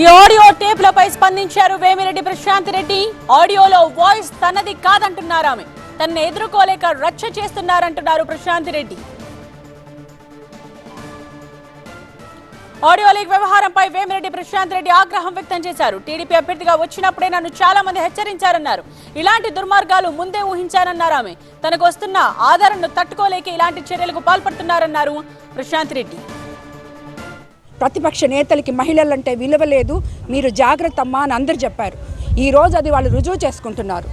ఈ ఆడియో టేపులపై స్పందించారు వేమిరెడ్డి ప్రశాంత్ రెడ్డి. ఆడియోలో వాయిస్ తనది కాదంటున్నారు ఆమె. తనను ఎదుర్కోలేక రచ్చ చేస్తున్నారంటున్నారు ప్రశాంత్ రెడ్డి. ఆడియో లీక్ వ్యవహారంపై వేమిరెడ్డి ప్రశాంత్ రెడ్డి ఆగ్రహం వ్యక్తం చేశారు. టీడీపీ అభ్యర్థిగా వచ్చినప్పుడే నన్ను చాలా మంది హెచ్చరించారన్నారు. ఇలాంటి దుర్మార్గాలు ముందే ఊహించారన్నారు ఆమె. తనకు వస్తున్న ఆదరణను తట్టుకోలేక ఇలాంటి చర్యలకు పాల్పడుతున్నారన్నారు ప్రశాంత్ రెడ్డి. ప్రతిపక్ష నేతలకి మహిళలంటే విలువ లేదు. మీరు జాగ్రత్త అమ్మా అని అందరు చెప్పారు. ఈ రోజు అది వాళ్ళు రుజువు చేసుకుంటున్నారు.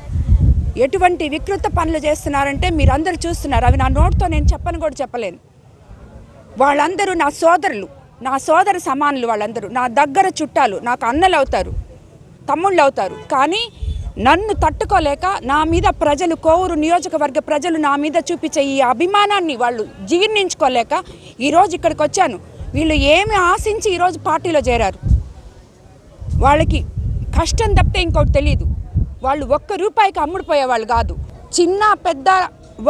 ఎటువంటి వికృత పనులు చేస్తున్నారంటే మీరు అందరు చూస్తున్నారు. అవి నా నోటితో నేను చెప్పను కూడా చెప్పలేను. వాళ్ళందరూ నా సోదరులు. నా సోదర సమానులు వాళ్ళందరూ. నా దగ్గర చుట్టాలు. నాకు అన్నలు అవుతారు తమ్ముళ్ళు అవుతారు కానీ నన్ను తట్టుకోలేక నా మీద ప్రజలు కోవూరు నియోజకవర్గ ప్రజలు నా మీద చూపించే ఈ అభిమానాన్ని వాళ్ళు జీర్ణించుకోలేక ఈరోజు ఇక్కడికి వచ్చాను. వీళ్ళు ఏమి ఆశించి ఈరోజు పార్టీలో చేరారు? వాళ్ళకి కష్టం తప్పితే ఇంకోటి తెలియదు వాళ్ళు ఒక్క రూపాయికి అమ్ముడుపోయే వాళ్ళు కాదు. చిన్న పెద్ద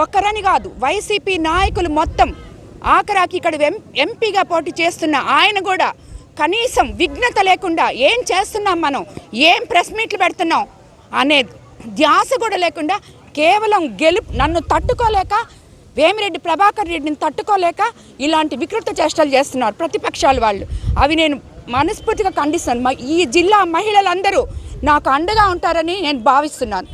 ఒకరని కాదు. వైసీపీ నాయకులు మొత్తం ఆఖరాకి ఇక్కడ ఎంపీగా పోటీ చేస్తున్న ఆయన కూడా కనీసం విఘ్నత లేకుండా ఏం చేస్తున్నాం మనం? ఏం ప్రెస్ మీట్లు పెడుతున్నాం? అనే ధ్యాస కూడా లేకుండా కేవలం గెలుపు నన్ను తట్టుకోలేక వేమిరెడ్డి ప్రభాకర్ రెడ్డిని తట్టుకోలేక ఇలాంటి వికృత చేష్టలు చేస్తున్నారు ప్రతిపక్షాలు వాళ్ళు. అవి నేను మనస్ఫూర్తిగా ఖండిస్తాను. ఈ జిల్లా మహిళలందరూ నాకు అండగా ఉంటారని నేను భావిస్తున్నాను.